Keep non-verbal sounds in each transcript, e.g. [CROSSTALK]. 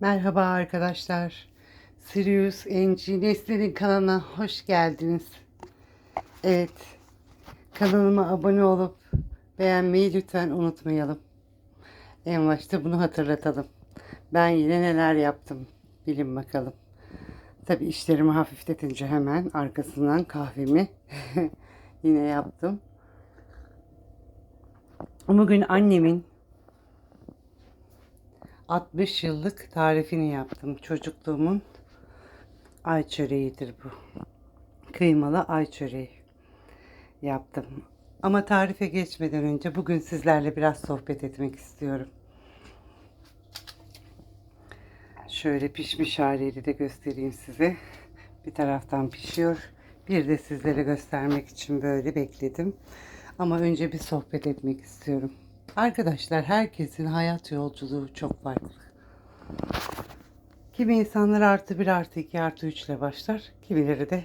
Merhaba arkadaşlar. Sirius NG Nesli'nin kanalına hoş geldiniz. Evet. Kanalıma abone olup beğenmeyi lütfen unutmayalım. En başta bunu hatırlatalım. Ben yine neler yaptım bilin bakalım. Tabi işlerimi hafifletince hemen arkasından kahvemi [LAUGHS] yine yaptım. Bugün annemin 60 yıllık tarifini yaptım. Çocukluğumun ay çöreğidir bu. Kıymalı ay çöreği yaptım. Ama tarife geçmeden önce bugün sizlerle biraz sohbet etmek istiyorum. Şöyle pişmiş haliyle de göstereyim size. Bir taraftan pişiyor. Bir de sizlere göstermek için böyle bekledim. Ama önce bir sohbet etmek istiyorum. Arkadaşlar herkesin hayat yolculuğu çok farklı. Kimi insanlar artı bir artı iki artı üç ile başlar. Kimileri de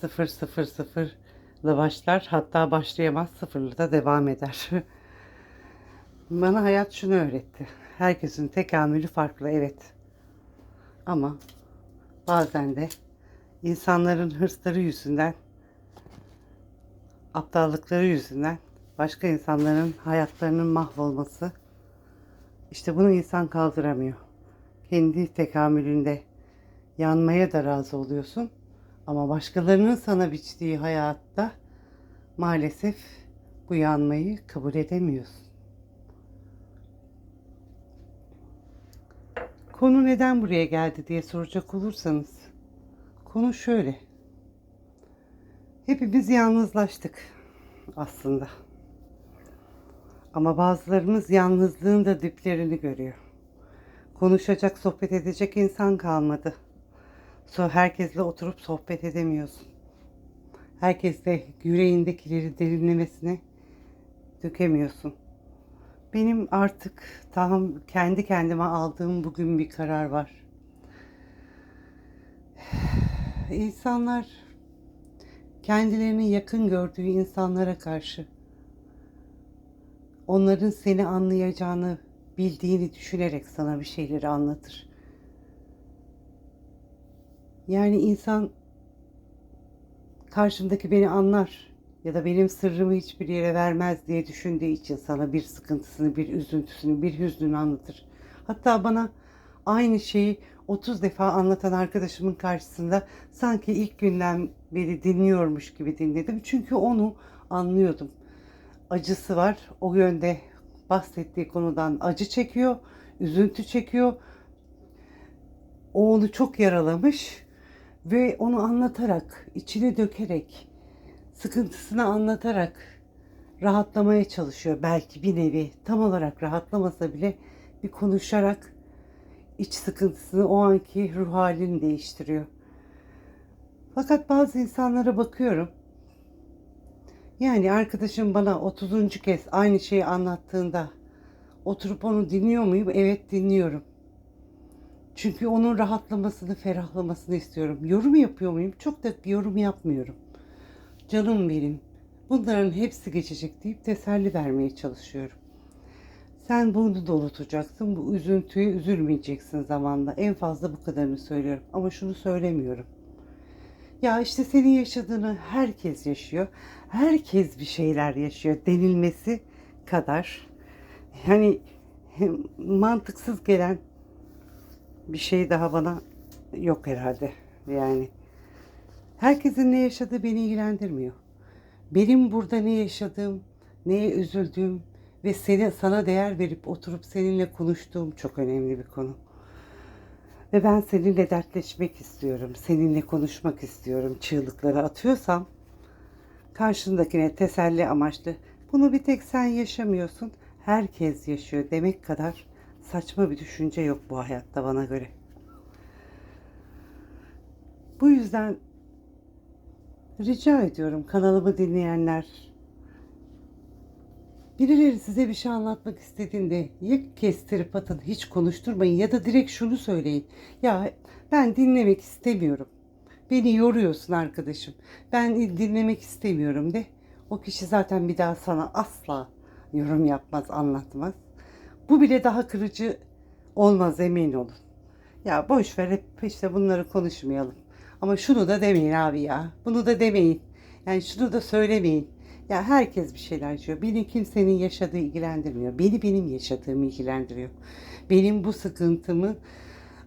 sıfır sıfır sıfır ile başlar. Hatta başlayamaz sıfırla da devam eder. [LAUGHS] Bana hayat şunu öğretti. Herkesin tekamülü farklı evet. Ama bazen de insanların hırsları yüzünden, aptallıkları yüzünden başka insanların hayatlarının mahvolması işte bunu insan kaldıramıyor. Kendi tekamülünde yanmaya da razı oluyorsun ama başkalarının sana biçtiği hayatta maalesef bu yanmayı kabul edemiyorsun. Konu neden buraya geldi diye soracak olursanız konu şöyle. Hepimiz yalnızlaştık aslında. Ama bazılarımız yalnızlığın da diplerini görüyor. Konuşacak, sohbet edecek insan kalmadı. So herkesle oturup sohbet edemiyorsun. Herkesle yüreğindekileri derinlemesine dökemiyorsun. Benim artık tam kendi kendime aldığım bugün bir karar var. İnsanlar kendilerini yakın gördüğü insanlara karşı onların seni anlayacağını bildiğini düşünerek sana bir şeyleri anlatır. Yani insan karşımdaki beni anlar ya da benim sırrımı hiçbir yere vermez diye düşündüğü için sana bir sıkıntısını, bir üzüntüsünü, bir hüznünü anlatır. Hatta bana aynı şeyi 30 defa anlatan arkadaşımın karşısında sanki ilk günden beri dinliyormuş gibi dinledim. Çünkü onu anlıyordum. Acısı var. O yönde bahsettiği konudan acı çekiyor, üzüntü çekiyor. O onu çok yaralamış ve onu anlatarak, içine dökerek, sıkıntısını anlatarak rahatlamaya çalışıyor. Belki bir nevi tam olarak rahatlamasa bile bir konuşarak iç sıkıntısını o anki ruh halini değiştiriyor. Fakat bazı insanlara bakıyorum. Yani arkadaşım bana 30. kez aynı şeyi anlattığında oturup onu dinliyor muyum? Evet dinliyorum. Çünkü onun rahatlamasını, ferahlamasını istiyorum. Yorum yapıyor muyum? Çok da yorum yapmıyorum. Canım benim. Bunların hepsi geçecek deyip teselli vermeye çalışıyorum. Sen bunu da unutacaksın. Bu üzüntüye üzülmeyeceksin zamanla. En fazla bu kadarını söylüyorum. Ama şunu söylemiyorum. Ya işte senin yaşadığını herkes yaşıyor. Herkes bir şeyler yaşıyor denilmesi kadar. Yani mantıksız gelen bir şey daha bana yok herhalde. Yani herkesin ne yaşadığı beni ilgilendirmiyor. Benim burada ne yaşadığım, neye üzüldüğüm ve seni sana değer verip oturup seninle konuştuğum çok önemli bir konu. Ve ben seninle dertleşmek istiyorum. Seninle konuşmak istiyorum. Çığlıkları atıyorsam karşındakine teselli amaçlı bunu bir tek sen yaşamıyorsun. Herkes yaşıyor demek kadar saçma bir düşünce yok bu hayatta bana göre. Bu yüzden rica ediyorum kanalımı dinleyenler Birileri size bir şey anlatmak istediğinde ya kestirip atın hiç konuşturmayın ya da direkt şunu söyleyin. Ya ben dinlemek istemiyorum. Beni yoruyorsun arkadaşım. Ben dinlemek istemiyorum de. O kişi zaten bir daha sana asla yorum yapmaz, anlatmaz. Bu bile daha kırıcı olmaz emin olun. Ya boş ver hep işte bunları konuşmayalım. Ama şunu da demeyin abi ya. Bunu da demeyin. Yani şunu da söylemeyin. Ya herkes bir şeyler yaşıyor. Beni kimsenin yaşadığı ilgilendirmiyor. Beni benim yaşadığım ilgilendiriyor. Benim bu sıkıntımı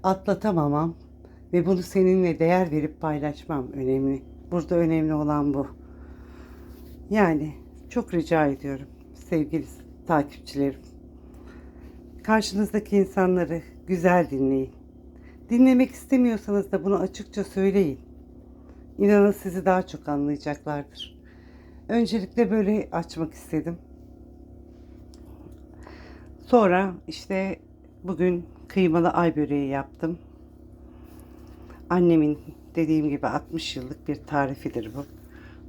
atlatamamam ve bunu seninle değer verip paylaşmam önemli. Burada önemli olan bu. Yani çok rica ediyorum sevgili takipçilerim. Karşınızdaki insanları güzel dinleyin. Dinlemek istemiyorsanız da bunu açıkça söyleyin. İnanın sizi daha çok anlayacaklardır. Öncelikle böyle açmak istedim. Sonra işte bugün kıymalı ay böreği yaptım. Annemin dediğim gibi 60 yıllık bir tarifidir bu.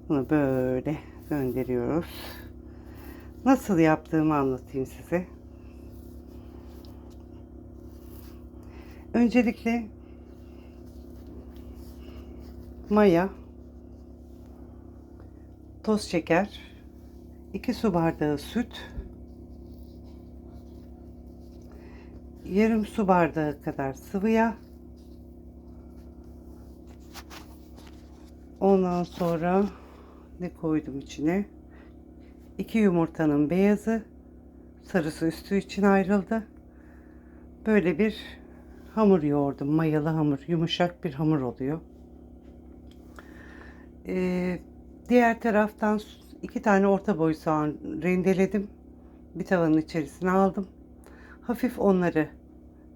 Bunu böyle gönderiyoruz. Nasıl yaptığımı anlatayım size. Öncelikle maya, toz şeker, 2 su bardağı süt, yarım su bardağı kadar sıvı yağ, ondan sonra ne koydum içine? 2 yumurtanın beyazı, sarısı üstü için ayrıldı. Böyle bir hamur yoğurdum. Mayalı hamur. Yumuşak bir hamur oluyor. Ee, diğer taraftan iki tane orta boy soğan rendeledim. Bir tavanın içerisine aldım. Hafif onları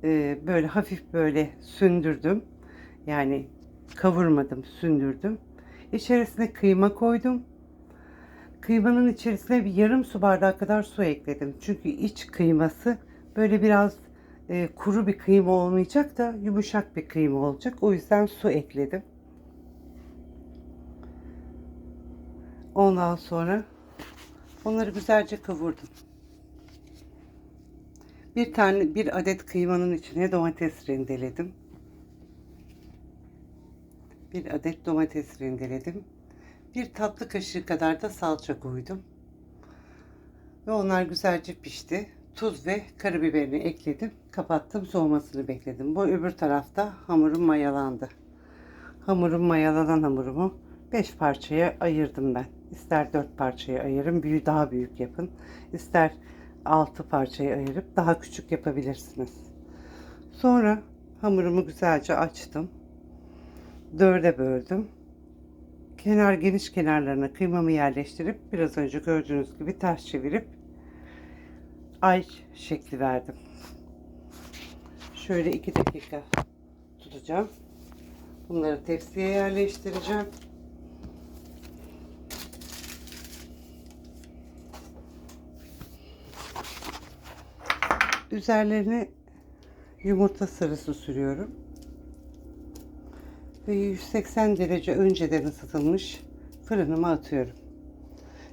e, böyle hafif böyle sündürdüm. Yani kavurmadım, sündürdüm. İçerisine kıyma koydum. Kıymanın içerisine bir yarım su bardağı kadar su ekledim. Çünkü iç kıyması böyle biraz e, kuru bir kıyma olmayacak da yumuşak bir kıyma olacak. O yüzden su ekledim. Ondan sonra onları güzelce kavurdum. Bir tane bir adet kıymanın içine domates rendeledim. Bir adet domates rendeledim. Bir tatlı kaşığı kadar da salça koydum. Ve onlar güzelce pişti. Tuz ve karabiberini ekledim. Kapattım. Soğumasını bekledim. Bu öbür tarafta hamurum mayalandı. Hamurum mayalanan hamurumu 5 parçaya ayırdım ben. İster 4 parçaya ayırın, büyü daha büyük yapın. İster 6 parçaya ayırıp daha küçük yapabilirsiniz. Sonra hamurumu güzelce açtım. Dörde böldüm. Kenar geniş kenarlarına kıymamı yerleştirip biraz önce gördüğünüz gibi ters çevirip ay şekli verdim. Şöyle iki dakika tutacağım. Bunları tepsiye yerleştireceğim. Üzerlerine yumurta sarısı sürüyorum. Ve 180 derece önceden ısıtılmış fırınıma atıyorum.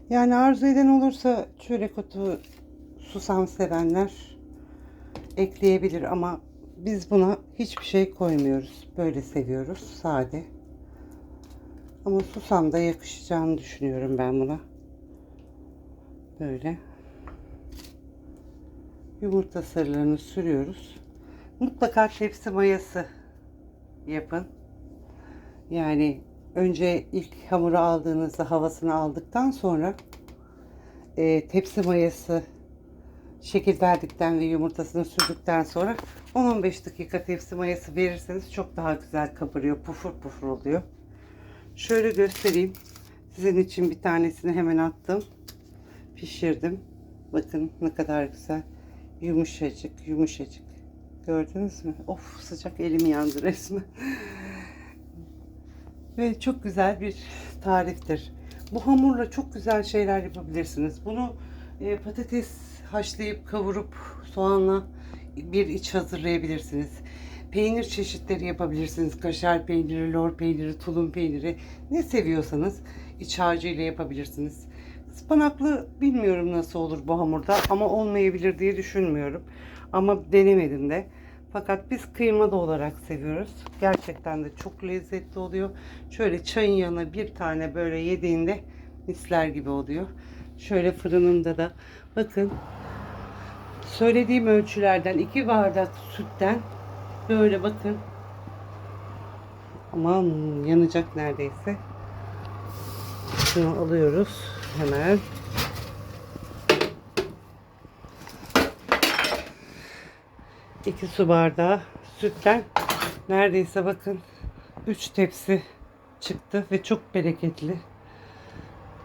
Yani arzu eden olursa çörek otu, susam sevenler ekleyebilir ama biz buna hiçbir şey koymuyoruz. Böyle seviyoruz. Sade. Ama susam da yakışacağını düşünüyorum ben buna. Böyle. Yumurta sarılarını sürüyoruz. Mutlaka tepsi mayası yapın. Yani önce ilk hamuru aldığınızda havasını aldıktan sonra e, tepsi mayası şekil verdikten ve yumurtasını sürdükten sonra 10-15 dakika tepsi mayası verirseniz çok daha güzel kabarıyor. Pufur pufur oluyor. Şöyle göstereyim. Sizin için bir tanesini hemen attım. Pişirdim. Bakın ne kadar güzel. Yumuşacık yumuşacık. Gördünüz mü? Of sıcak elim yandı resmen. Ve çok güzel bir tariftir. Bu hamurla çok güzel şeyler yapabilirsiniz. Bunu e, patates haşlayıp kavurup soğanla bir iç hazırlayabilirsiniz. Peynir çeşitleri yapabilirsiniz. Kaşar peyniri, lor peyniri, tulum peyniri ne seviyorsanız iç harcıyla yapabilirsiniz. Ispanaklı bilmiyorum nasıl olur bu hamurda ama olmayabilir diye düşünmüyorum. Ama denemedim de. Fakat biz kıymalı olarak seviyoruz. Gerçekten de çok lezzetli oluyor. Şöyle çayın yanına bir tane böyle yediğinde misler gibi oluyor. Şöyle fırınımda da bakın söylediğim ölçülerden iki bardak sütten Böyle bakın. Aman yanacak neredeyse. Şunu alıyoruz hemen. İki su bardağı sütten neredeyse bakın 3 tepsi çıktı ve çok bereketli.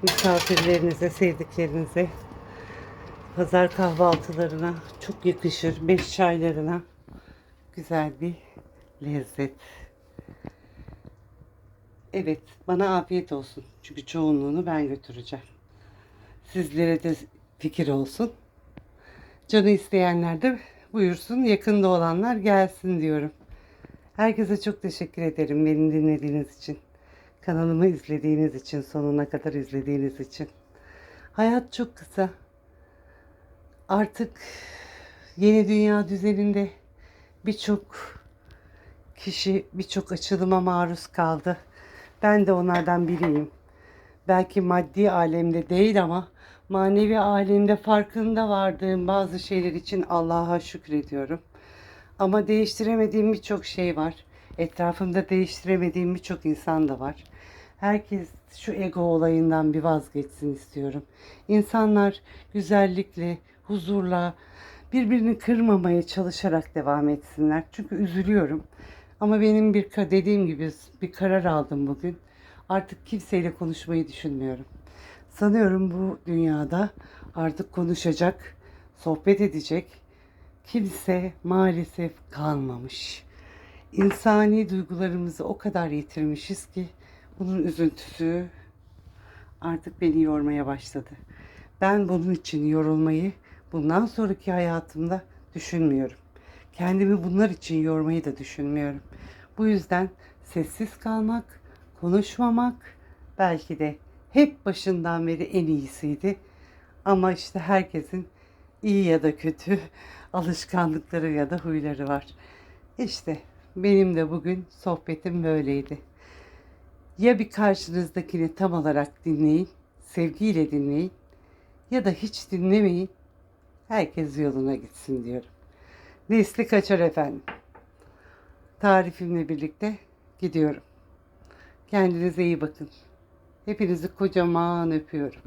Misafirlerinize, sevdiklerinize, pazar kahvaltılarına çok yakışır. Beş çaylarına güzel bir lezzet. Evet, bana afiyet olsun. Çünkü çoğunluğunu ben götüreceğim. Sizlere de fikir olsun. Canı isteyenler de buyursun. Yakında olanlar gelsin diyorum. Herkese çok teşekkür ederim beni dinlediğiniz için. Kanalımı izlediğiniz için, sonuna kadar izlediğiniz için. Hayat çok kısa. Artık yeni dünya düzeninde birçok kişi birçok açılıma maruz kaldı. Ben de onlardan biriyim. Belki maddi alemde değil ama manevi alemde farkında vardığım bazı şeyler için Allah'a şükrediyorum. Ama değiştiremediğim birçok şey var. Etrafımda değiştiremediğim birçok insan da var. Herkes şu ego olayından bir vazgeçsin istiyorum. İnsanlar güzellikle, huzurla, birbirini kırmamaya çalışarak devam etsinler. Çünkü üzülüyorum. Ama benim bir dediğim gibi bir karar aldım bugün. Artık kimseyle konuşmayı düşünmüyorum. Sanıyorum bu dünyada artık konuşacak, sohbet edecek kimse maalesef kalmamış. İnsani duygularımızı o kadar yitirmişiz ki bunun üzüntüsü artık beni yormaya başladı. Ben bunun için yorulmayı bundan sonraki hayatımda düşünmüyorum. Kendimi bunlar için yormayı da düşünmüyorum. Bu yüzden sessiz kalmak, konuşmamak belki de hep başından beri en iyisiydi. Ama işte herkesin iyi ya da kötü [LAUGHS] alışkanlıkları ya da huyları var. İşte benim de bugün sohbetim böyleydi. Ya bir karşınızdakini tam olarak dinleyin, sevgiyle dinleyin ya da hiç dinlemeyin. Herkes yoluna gitsin diyorum. Nesli kaçar efendim. Tarifimle birlikte gidiyorum. Kendinize iyi bakın. Hepinizi kocaman öpüyorum.